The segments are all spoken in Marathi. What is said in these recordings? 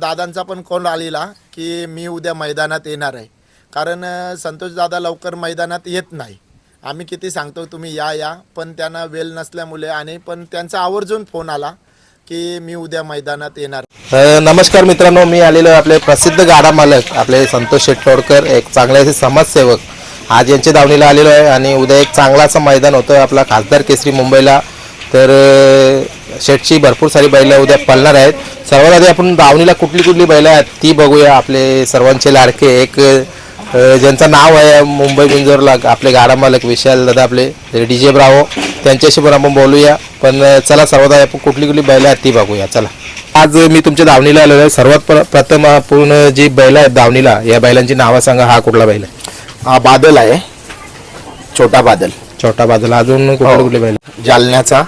दादांचा पण कॉल आलेला की मी उद्या मैदानात येणार आहे. कारण संतोष दादा लवकर मैदानात येत नाही. आम्ही किती सांगतो तुम्ही या या. पण त्यांना वेल नसल्यामुळे आणि पण त्यांचा आवर्जून फोन आला की मी उद्या मैदानात येणार. नमस्कार मित्रांनो मी आलेलो आपले प्रसिद्ध गाडा मालक आपले संतोष शेट्टोडकर एक चांगले असे समाजसेवक. आज यांच्या दावणीला आलेलो आहे आणि उद्या एक चांगला असं मैदान होतं आपला खासदार केसरी मुंबईला. तर शेटची भरपूर सारी बैलं उद्या पळणार आहेत. सर्वात आधी आपण दावणीला कुठली कुठली बैलं आहेत ती बघूया. आपले सर्वांचे लाडके एक ज्यांचं नाव आहे मुंबई बिंजोरला आपले गाडा मालक विशाल दादा आपले डी जे ब्रावो त्यांच्याशी पण आपण बोलूया. पण चला सर्वात आधी आपण कुठली कुठली बैलं आहेत ती बघूया. चला. आज मी तुमच्या दावणीला आलेलो आहे. सर्वात प्र- प्रथम आपण जी बैल आहेत दावणीला या बैलांची नावं सांगा. हा कुठला बैल आहे? हा बादल आहे. छोटा बादल. छोटा बाजूला अजून कुठले कुठले बैल जालन्याचा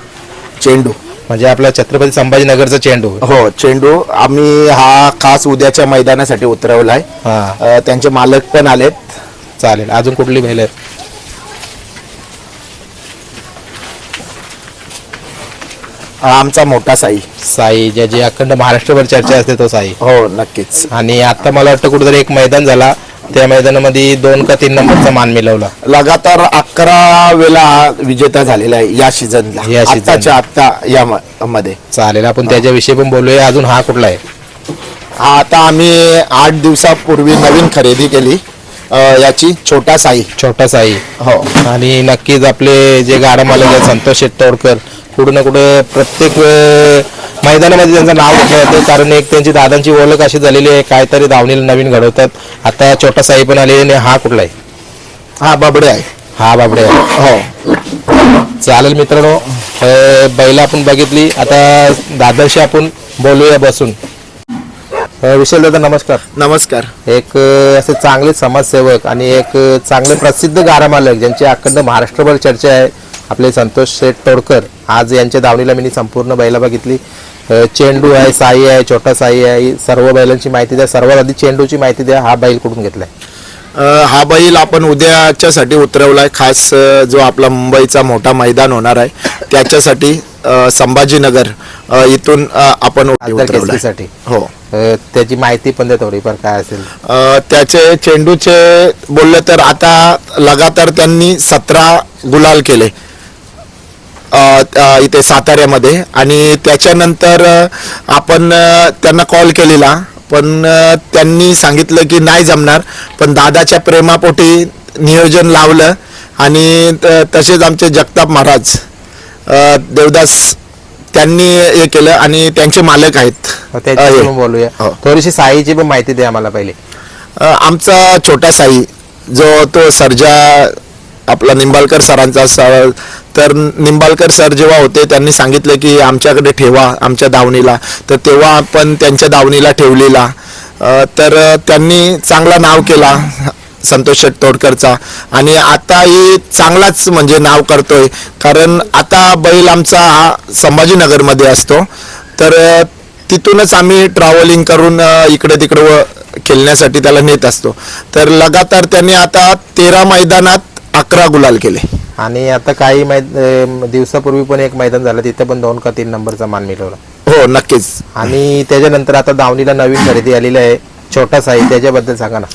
चेंडू. म्हणजे आपला छत्रपती संभाजीनगरचा चेंडू. हो चेंडू. आम्ही हा खास उद्याच्या मैदानासाठी उतरवलाय. हा. अ, त्यांचे मालक पण आलेत. चालेल. अजून कुठली बैल आहेत? आमचा मोठा साई. साई ज्याची अखंड महाराष्ट्रभर चर्चा असते तो साई. हो नक्कीच. आणि आता मला वाटतं कुठेतरी एक मैदान झाला. त्या मैदानामध्ये दोन का तीन नंबरचा मान मिळवला. लगातार अकरा वेळा विजेता झालेला आहे या सीझनला या season ला. आत्ताच्या आत्ता या म- मध्ये. चालेल आपण त्याच्याविषयी पण बोलूया. अजून हा कुठला आहे? हा आता आम्ही आठ दिवसापूर्वी नवीन खरेदी केली. अ, याची छोटा साई. छोटा साई. हो. आणि नक्कीच आपले जे गाडा मालक आहेत संतोष शेट्टोडकर कुठं ना कुठं प्रत्येक अं, मैदानामध्ये त्यांचं नाव घेतलं जातं कारण एक त्यांची दादांची ओळख अशी झालेली आहे काहीतरी धावणीला नवीन घडवतात. आता छोटा साई पण आलेली आणि हा कुठला आहे? हा बबडे आहे. हा बाबडे आहे. हो. चालेल मित्रांनो बैल आपण बघितली. आता दादाशी आपण बोलूया बसून. विशाल दादा नमस्कार. नमस्कार. एक असे चांगले समाजसेवक आणि एक चांगले प्रसिद्ध गाडा मालक ज्यांची अखंड महाराष्ट्रभर चर्चा आहे. आपले संतोष शेठ तोडकर आज यांच्या दावणीला मी संपूर्ण बैला बघितली. चेंडू आहे साई आहे छोटा साई आहे सर्व बैलांची माहिती द्या. सर्वात आधी चेंडूची माहिती द्या हा बैल कुठून घेतलाय? हा बैल आपण उद्याच्यासाठी उतरवलाय. खास जो आपला मुंबईचा मोठा मैदान होणार आहे त्याच्यासाठी संभाजीनगर इथून आपण हो. त्याची माहिती पण द्या थोडीफार काय असेल. त्याचे चेंडूचे बोलले तर आता लगातार त्यांनी सतरा गुलाल केले. इथे साताऱ्यामध्ये. आणि त्याच्यानंतर आपण त्यांना कॉल केलेला. पण त्यांनी सांगितलं की नाही जमणार. पण दादाच्या प्रेमापोटी नियोजन लावलं. आणि तसेच आमचे जगताप महाराज देवदास त्यांनी हे केलं. आणि त्यांचे मालक आहेत. हे. बोलूया. हो. थोडीशी साईची पण माहिती द्या आम्हाला पहिले. आमचा छोटा साई जो तो सर्जा आपला निंबाळकर सरांचा सर तर निंबाळकर सर जेव्हा होते त्यांनी सांगितलं की आमच्याकडे ठेवा आमच्या धावणीला तर तेव्हा आपण त्यांच्या धावणीला ठेवलेला. तर त्यांनी चांगला नाव केला संतोष शेटतोडकरचा आणि आताही चांगलाच म्हणजे नाव करतोय कारण आता बैल आमचा हा संभाजीनगरमध्ये असतो. तर तिथूनच आम्ही ट्रॅव्हलिंग करून इकडे तिकडे व खेळण्यासाठी त्याला नेत असतो. तर लगातार त्यांनी आता तेरा मैदानात अकरा गुलाल केले. आणि आता काही मै दिवसापूर्वी पण एक मैदान झालं तिथे पण दोन का तीन नंबरचा मान मिळवला. हो नक्कीच. आणि त्याच्यानंतर आता दावणीला नवीन खरेदी आलेली आहे छोटा साई त्याच्याबद्दल सांगा ना.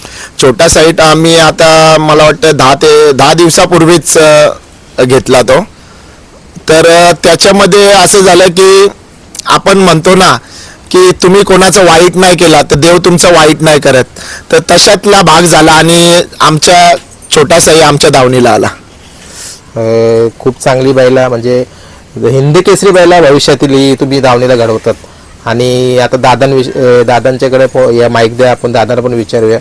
छोटा साईट आम्ही आता मला वाटतं दहा ते दहा दिवसापूर्वीच घेतला तो. तर त्याच्यामध्ये असं झालं की आपण म्हणतो ना की तुम्ही कोणाचं वाईट नाही केला तर देव तुमचं वाईट नाही करत. तर तशातला भाग झाला आणि आमच्या छोटा साई आमच्या दावणीला आला. अ, खूप चांगली बैला म्हणजे हिंदी केसरी बैला भविष्यातील ही तुम्ही दावणीला घडवतात. आणि आता दादांविष अ, दादांच्याकडे पो- या माईक द्या आपण दादांना पण विचारूया.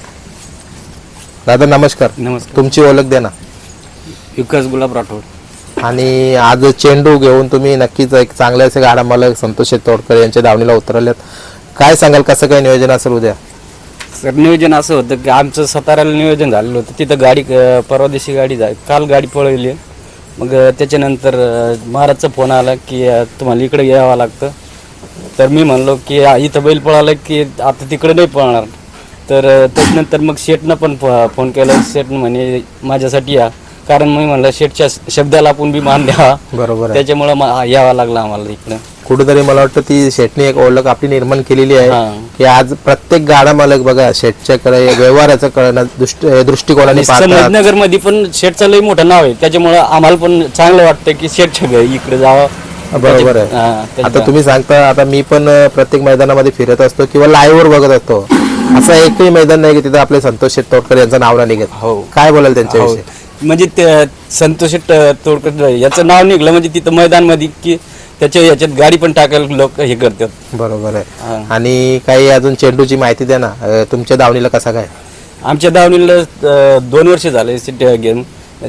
दादा नमस्कार. नमस्कार. तुमची ओळख द्या ना. विकास गुलाब राठोड. आणि आज चेंडू घेऊन तुम्ही नक्कीच एक चांगले असे गाडा मालक संतोष तोडकर यांच्या दावणीला उतरल्यात काय सांगाल कसं काय नियोजन असेल उद्या? सर नियोजन असं होतं की आमचं साताऱ्याला नियोजन झालेलं होतं. तिथं गाडी अं, परवा दिवशी गाडी जा काल गाडी पळवली. मग अं, त्याच्यानंतर अं, महाराजचा फोन आला की अं, तुम्हाला इकडे यावं लागतं. तर मी म्हणलो की इथं बैल पळाला की आता तिकडे नाही पळणार. तर अं, त्याच्यानंतर मग शेटनं पण फ- फोन केला. शेट म्हणे माझ्यासाठी या. कारण मी म्हणलं शेटच्या शब्दाला आपण बी मान द्यावा. बरोबर आहे. त्याच्यामुळं मा- यावं लागलं आम्हाला इकडं. कुठेतरी मला वाटतं ती शेटनी एक ओळख आपली निर्माण केलेली आहे. हा. की आज प्रत्येक गाडा मालक बघा शेटच्याकडे व्यवहाराचं कळणं दृष्टी दृष्टिकोनाने संभाजीनगरमध्ये पण शेठचं लई मोठं नाव आहे. त्याच्यामुळं आम्हाला पण चांगलं वाटतं की शेठच्या घरी इकडे जावं. बरोबर आहे. हा, आता त्याच्या- तुम्ही सांगता आता मी पण प्रत्येक मैदानामध्ये फिरत असतो किंवा लाईव्ह वर बघत असतो. असं एकही मैदान नाही की तिथं आपले संतोष शेट तोडकर यांचं नाव नाही निघत हो. काय बोलाल हो. त्यांच्याविषयी म्हणजे संतोष शेट तोडकर याचं नाव निघलं म्हणजे तिथं मैदानमध्ये की त्याच्या याच्यात गाडी पण टाकायला लोक हे करतात. बरोबर आहे. आणि काही अजून चेंडूची माहिती द्या ना. अं, तुमच्या दावणीला कसा काय? आमच्या दावणीला अं, दोन वर्ष झाले गेम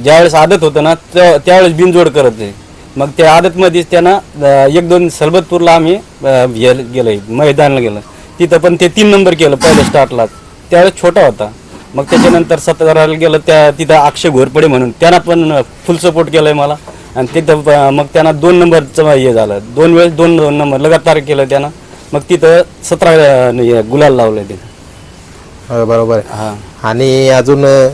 ज्यावेळेस आदत होतं ना त्या- त्यावेळेस बिनजोड करत आहे मग त्या आदतमध्येच त्यांना अं, एक दोन सरबतपूरला आम्ही अं, हे गेलोय मैदानाला गेलो. तिथं पण ते तीन नंबर केलं पहिल्या स्टार्टला. त्यावेळेस छोटा होता. मग त्याच्यानंतर सतराला गेलं त्या तिथं अक्षय घोरपडे म्हणून. त्यांना पण फुल सपोर्ट केलंय मला. आणि तिथं मग त्यांना दोन नंबरचं हे झालं. दोन वेळेस दोन दोन नंबर. लगातार केलं त्यानं. मग तिथं सतरा हे गुलाल लावलं तिथं. अं, बरोबर आहे. हां. आणि अजून अं,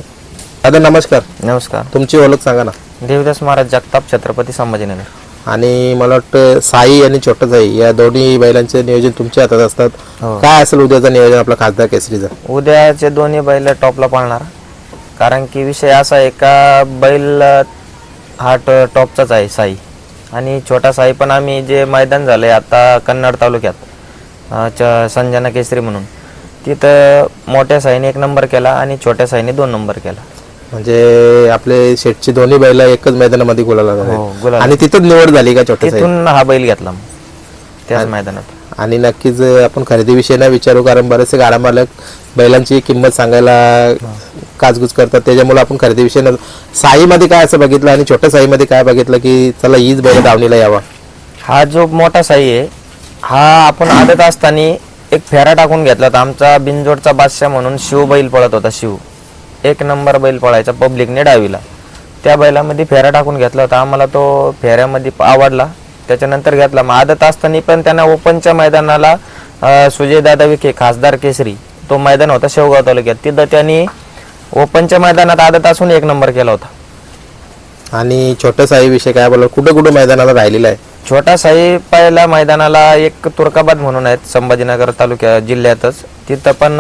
दादा नमस्कार. नमस्कार. तुमची ओळख सांगा ना. देवदास महाराज जगताप छत्रपती संभाजीनगर. आणि मला वाटतं साई आणि छोटा साई या दोन्ही बैलांचे नियोजन तुमच्या हातात असतात. हो. काय असेल उद्याचं नियोजन आपला खासदार केसरीचा? उद्याचे दोन्ही बैल टॉपला पाळणार. कारण की विषय असा आहे का बैल हा ट- टॉपचाच आहे साई. आणि छोटा साई पण आम्ही जे मैदान झालंय आता कन्नड तालुक्यात च संजना केसरी म्हणून. तिथं मोठ्या साईने एक नंबर केला आणि छोट्या साईने दोन नंबर केला. म्हणजे आपले शेटची दोन्ही बैल एकच मैदानामध्ये गुलाला हो, झाले. गुलाल. आणि तिथंच निवड झाली का छोट्या साई तिथून हा बैल घेतला मग त्याच मैदानात. आणि नक्कीच आपण खरेदीविषयी ना विचारू कारण बरेचसे गाडा मालक बैलांची किंमत सांगायला काजगुज करतात. त्याच्यामुळे आपण खरेदीविषयी न साईमध्ये काय असं बघितलं आणि छोट्या साईमध्ये काय बघितलं की चला हीच बैल धावणीला यावा? हा जो मोठा साई आहे हा आपण आदत असताना एक फेरा टाकून घेतला तर आमचा बिनजोडचा बादशाह म्हणून शिव बैल पळत होता शिव. एक नंबर बैल पळायचा पब्लिकने डावीला. त्या बैलामध्ये फेरा टाकून घेतला होता. आम्हाला तो फेऱ्यामध्ये आवडला. त्याच्यानंतर घेतला. मग आदत असताना पण त्यांना ओपनच्या मैदानाला सुजय दादा विखे खासदार केसरी तो मैदान होता शेवगाव तालुक्यात. तिथं त्यांनी ओपनच्या मैदानात आदत असून एक नंबर केला होता. आणि छोट्या साईविषयी काय बोला कुठं कुठं मैदानाला राहिलेला आहे? छोटा साई पहिल्या मैदानाला एक तुर्काबाद म्हणून आहेत संभाजीनगर तालुक्या जिल्ह्यातच. तिथं पण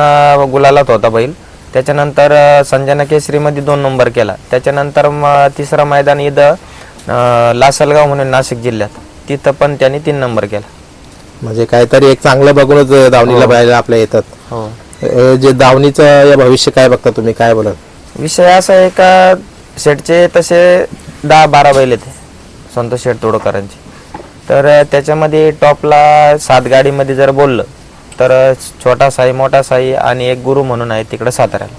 गुलालात होता बैल. त्याच्यानंतर संजना केसरीमध्ये दोन नंबर केला. त्याच्यानंतर मग तिसरं मैदान इथं लासलगाव म्हणून नाशिक जिल्ह्यात. तिथं पण त्यांनी तीन नंबर केला. म्हणजे काहीतरी एक चांगलं बघूनच दावणीला बैला आपल्या येतात. हो. अं, जे दावणीचं या भविष्य काय बघता तुम्ही? काय बोला विषय असा आहे का शेटचे तसे दहा बारा बैल येते संतोष शेठ तोडकरांचे. तर अं, त्याच्यामध्ये टॉपला सात गाडीमध्ये जर बोललं तर अं, छोटा साई मोठा साई आणि एक गुरु म्हणून आहे तिकडे साताऱ्याला.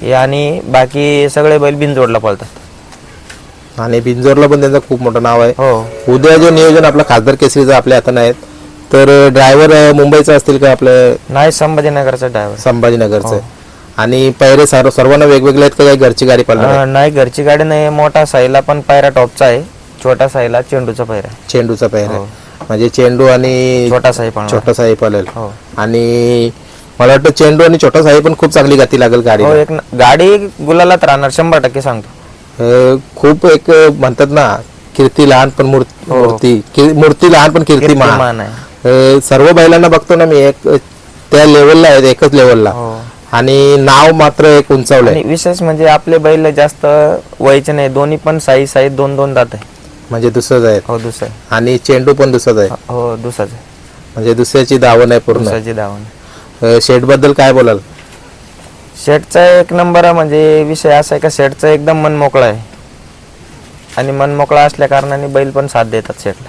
हे आणि बाकी सगळे बैल बिनजोडला पळतात. आणि बिंजोरला पण त्यांचं खूप मोठं नाव आहे. हो. उद्या जे नियोजन आपलं खासदार केसरीचं आपल्या हातात आहेत तर ड्रायव्हर मुंबईचा असतील का आपले? नाही संभाजीनगरचा ड्रायव्हर संभाजीनगरचे. आणि पैरे सर्व सर्वांना वेगवेगळे आहेत का? काही घरची गाडी आहे? नाही घरची गाडी नाही. मोठा साईला पण पायरा टॉपचा आहे. छोटा साईला चेंडूचा पायरा चेंडूचा आहे. हो. म्हणजे चेंडू आणि छोटा साई पण छोटा साई पळेल. हो. आणि मला वाटतं चेंडू आणि छोटा साई पण खूप चांगली गती लागेल गाडी हो गाडी गुलालात राहणार. शंभर टक्के सांगतो. खूप एक म्हणतात ना कीर्ती लहान पण मूर्ती मूर्ती मूर्ती लहान पण कीर्ती महान. सर्व बैलांना बघतो ना मी एक त्या लेवलला आहेत एकच लेवलला हो. आणि नाव मात्र एक उंचावलंय विशेष म्हणजे आपले बैल जास्त वयचे नाही दोन्ही पण साई साई दोन दोन दात आहे. म्हणजे दुसरंच आहे हो दुसरं आणि चेंडू पण दुसराच आहे. हो दुसराच आहे. म्हणजे दुसऱ्याची धावण आहे पूर्ण. दुसऱ्याची धावण शेडबद्दल काय बोलाल? शेटचा एक नंबर आहे म्हणजे विषय असा आहे का शेटचा एकदम मन मोकळा आहे. आणि मन मोकळा असल्या कारणाने बैल पण साथ देतात शेटला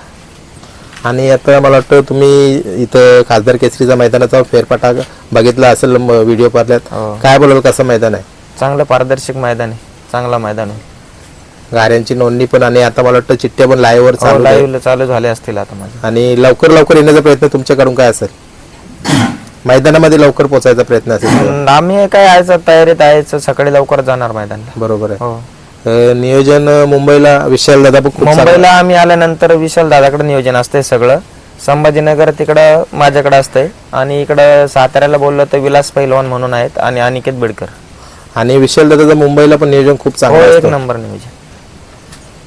आणि आता मला वाटतं तुम्ही इथं खासदार केसरीचा मैदानाचा फेरफाटा बघितला असेल व्हिडिओ पाहिल्यात. हो. काय बोलाल कसं मैदान आहे? चांगलं पारदर्शक मैदान आहे चांगला मैदान आहे. गाड्यांची नोंदणी पण आणि आता मला वाटतं चिठ्ठ्या पण लाईव्हवर हो, चालू. लाईव्ह चालू झाले असतील आता माझे. आणि लवकर लवकर येण्याचा प्रयत्न तुमच्याकडून काय असेल? मैदानामध्ये लवकर पोहोचायचा प्रयत्न असेल आम्ही काय यायचं तयारीत आहेच सकाळी लवकर जाणार मैदानला. बरोबर आहे. हो. अं, नियोजन अं, मुंबईला विशाल दादा पण खूप चांगला- मुंबईला आम्ही आल्यानंतर विशाल दादाकडे नियोजन असतंय सगळं. संभाजीनगर तिकडं माझ्याकडे असतंय. आणि इकडं साताऱ्याला बोललं तर विलास पैलवान म्हणून आहेत आणि अनिकेत बिडकर. आणि विशाल दादाचं मुंबईला पण नियोजन खूप हो चांगलं एक असतं. नंबर नियोजन.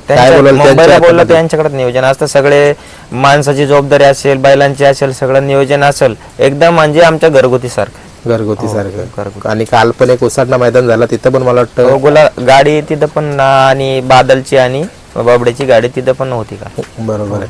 काय त्यांच्या- बोलाल मुंबईला त्यांच्या बोललं तर हातामध्ये? यांच्याकडे नियोजन असतं. सगळे माणसाची जबाबदारी असेल बैलांची असेल सगळं नियोजन असेल. एकदम म्हणजे आमच्या घरगुती सारखं. घरगुती सारखं. घरगुती. आणि काल पण एक उसाटणा मैदान झाला तिथं पण मला वाटतं गुला गाडी तिथं पण आणि बादलची आणि बाबड्याची गाडी तिथं पण होती का? बरोबर आहे.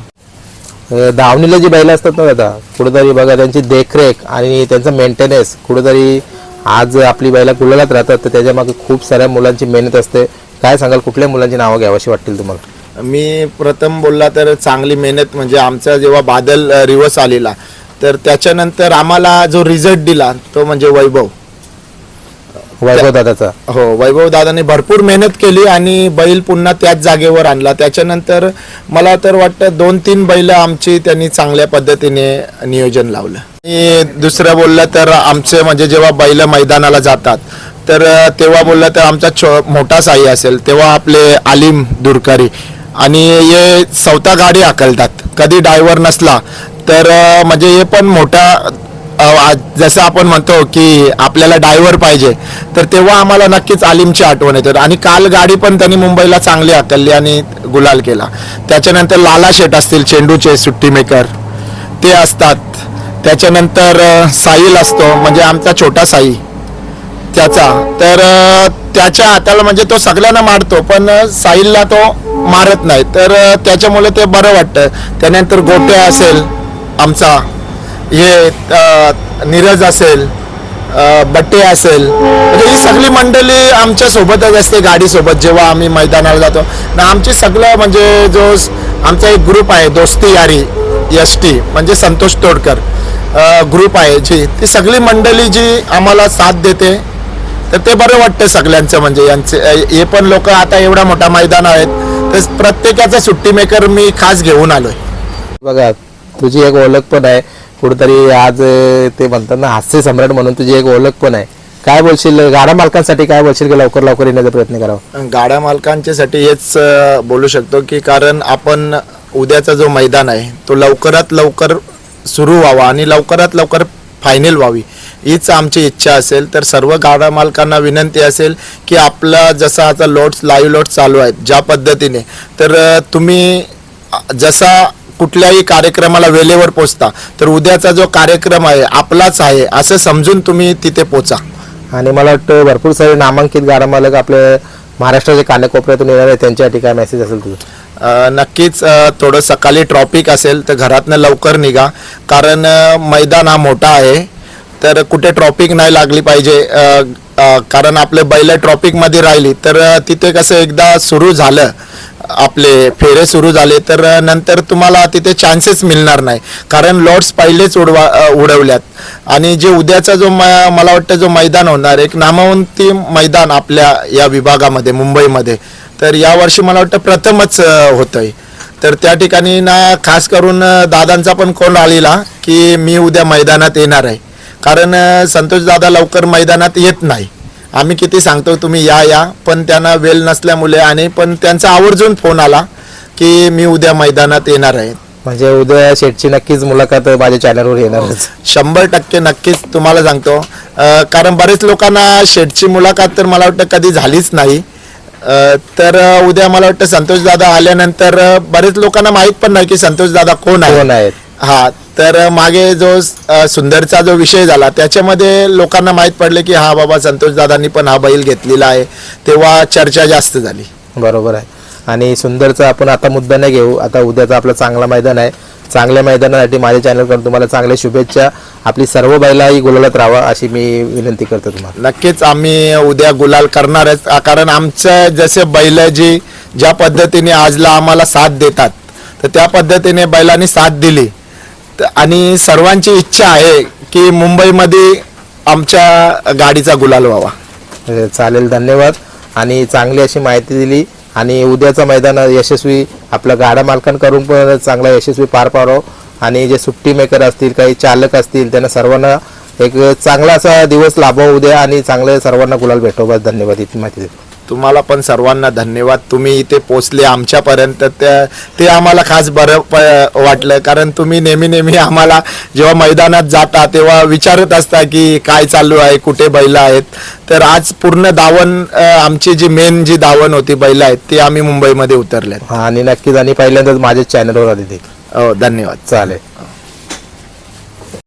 अं, धावणीला जी बैल असतात ना दादा कुठेतरी बघा त्यांची देखरेख आणि त्यांचा मेंटेनन्स कुठेतरी आज आपली बैला गुलालात राहतात तर त्याच्यामागे खूप साऱ्या मुलांची मेहनत असते. काय सांगाल कुठल्या मुलांची नावं घ्यावीशी वाटतील तुम्हाला? मी प्रथम बोलला तर चांगली मेहनत म्हणजे आमचा जेव्हा बादल रिवर्स आलेला तर त्याच्यानंतर आम्हाला जो रिझल्ट दिला तो म्हणजे वैभव. वैभव दादाचा? हो वैभव दादाने भरपूर मेहनत केली आणि बैल पुन्हा त्याच जागेवर आणला. त्याच्यानंतर मला तर वाटतं दोन तीन बैल आमची त्यांनी चांगल्या पद्धतीने नियोजन लावलं. आणि दुसरं बोललं तर आमचे म्हणजे जेव्हा बैल मैदानाला जातात तर तेव्हा बोललं तर आमचा छो मोठा साई असेल तेव्हा आपले आलिम दुरकारी आणि हे चौथा गाडी हाकलतात. कधी ड्रायव्हर नसला तर म्हणजे हे पण मोठा जसं आपण म्हणतो की आपल्याला ड्रायव्हर पाहिजे तर तेव्हा आम्हाला नक्कीच आलिमची आठवण येते. आणि काल गाडी पण त्यांनी मुंबईला चांगली हाकलली आणि गुलाल केला. त्याच्यानंतर लाला शेट असतील चेंडूचे सुट्टी मेकर ते असतात. त्याच्यानंतर साईल असतो म्हणजे आमचा छोटा साई. त्याचा. तर त्याच्या हाताला म्हणजे तो सगळ्यांना मारतो पण साहिलला तो मारत नाही. तर त्याच्यामुळे ते बरं वाटतं. त्यानंतर गोटे असेल आमचा हे नीरज असेल बट्टे असेल. म्हणजे ही सगळी मंडळी आमच्या सोबतच असते गाडीसोबत जेव्हा आम्ही मैदानाला जातो. ना आमची सगळं म्हणजे जो आमचा एक ग्रुप आहे दोस्ती यारी एस टी म्हणजे संतोष तोडकर ग्रुप आहे जी. ती सगळी मंडळी जी आम्हाला साथ देते तर ते बरं वाटतं सगळ्यांचं म्हणजे यांचे हे पण लोक आता एवढा मोठा मैदान आहेत तर प्रत्येकाचा सुट्टी मेकर मी खास घेऊन आलोय. बघा तुझी एक ओळख पण आहे कुठेतरी आज ते म्हणतात ना हास्य सम्राट म्हणून तुझी एक ओळख पण आहे. काय बोलशील गाडा मालकांसाठी काय बोलशील की लवकर लवकर येण्याचा प्रयत्न करावा? गाड्या मालकांच्यासाठी हेच बोलू शकतो की कारण आपण उद्याचा जो मैदान आहे तो लवकरात लवकर सुरू व्हावा आणि लवकरात लवकर फायनल व्हावी. हीच आमची इच्छा असेल. तर सर्व गाडा मालकांना विनंती असेल की आपला जसा आता लोड्स लाईव्ह लोड्स चालू आहेत ज्या पद्धतीने तर तुम्ही जसा कुठल्याही कार्यक्रमाला वेळेवर पोचता तर उद्याचा जो कार्यक्रम आहे आपलाच आहे असं समजून तुम्ही तिथे पोचा आणि मला वाटतं भरपूर सारे नामांकित गाडा मालक आपले महाराष्ट्राच्या कानाकोपऱ्यातून येणार आहे त्यांच्यासाठी काय मेसेज असेल तुझं. नक्कीच थोडं सकाळी ट्रॉफिक असेल तर घरातनं लवकर निघा. कारण मैदान हा मोठा आहे. तर कुठे ट्रॉफिक नाही लागली पाहिजे कारण आपले बैल ट्रॉफिकमध्ये राहिली तर तिथे कसं एकदा सुरू झालं आपले फेरे सुरू झाले तर नंतर तुम्हाला तिथे चान्सेस मिळणार नाही कारण लॉट्स पहिलेच उडवा उडवल्यात. आणि जे उद्याचा जो म- मला वाटतं जो मैदान होणार एक नामवंती मैदान आपल्या या विभागामध्ये मुंबईमध्ये तर यावर्षी मला वाटतं प्रथमच होतं होतंय. तर त्या ठिकाणी ना खास करून दादांचा पण कोण आलेला की मी उद्या मैदानात येणार आहे. कारण अ, संतोष दादा लवकर मैदानात येत नाही. आम्ही किती सांगतो तुम्ही या या. पण त्यांना वेळ नसल्यामुळे आणि पण त्यांचा आवर्जून फोन आला की मी उद्या मैदानात येणार आहे. म्हणजे उद्या शेटची नक्कीच मुलाखत माझ्या चॅनलवर येणारच शंभर टक्के नक्कीच तुम्हाला सांगतो. कारण बरेच लोकांना शेटची मुलाखत तर मला वाटतं कधी झालीच नाही. तर उद्या मला वाटतं संतोष दादा आल्यानंतर बरेच लोकांना माहीत पण नाही की संतोष दादा कोण आहे. हा तर मागे जो सुंदरचा जो विषय झाला त्याच्यामध्ये लोकांना माहीत पडले की हा बाबा संतोष दादांनी पण हा बैल घेतलेला आहे तेव्हा चर्चा जास्त झाली. बरोबर आहे. आणि सुंदरचा आपण आता मुद्दा नाही घेऊ. आता उद्याचा आपला चांगला मैदान आहे. चांगल्या मैदानासाठी माझ्या चॅनलकडून तुम्हाला चांगल्या शुभेच्छा. आपली सर्व बैला ही गुलालात राहावा अशी मी विनंती करतो तुम्हाला. नक्कीच आम्ही उद्या गुलाल करणारच कारण आमचं जसे बैल जी ज्या पद्धतीने आजला आम्हाला साथ देतात तर त्या पद्धतीने बैलांनी साथ दिली. आणि सर्वांची इच्छा आहे की मुंबईमध्ये आमच्या गाडीचा गुलाल व्हावा. अ, चालेल धन्यवाद. आणि चांगली अशी माहिती दिली. आणि उद्याचं मैदान यशस्वी आपल्या गाडा मालकांकडून पण चांगला यशस्वी पार पाडो. आणि जे सुट्टी मेकर असतील काही चालक असतील त्यांना सर्वांना एक चांगला असा दिवस लाभो उद्या आणि चांगले सर्वांना गुलाल भेटो. बस धन्यवाद. इतकी माहिती देतो. तुम्हाला पण सर्वांना धन्यवाद. तुम्ही इथे पोचले आमच्यापर्यंत. त्या ते आम्हाला खास बरं प वाटलं. कारण तुम्ही नेहमी नेहमी आम्हाला जेव्हा मैदानात जाता तेव्हा विचारत असता की काय चालू आहे कुठे बैल आहेत. तर आज पूर्ण दावण आमची जी मेन जी दावण होती बैल आहेत ती आम्ही मुंबईमध्ये उतरल्यात हा आणि नक्कीच आणि पहिल्यांदाच माझ्या चॅनलवर आली ते. हो धन्यवाद. चालेल.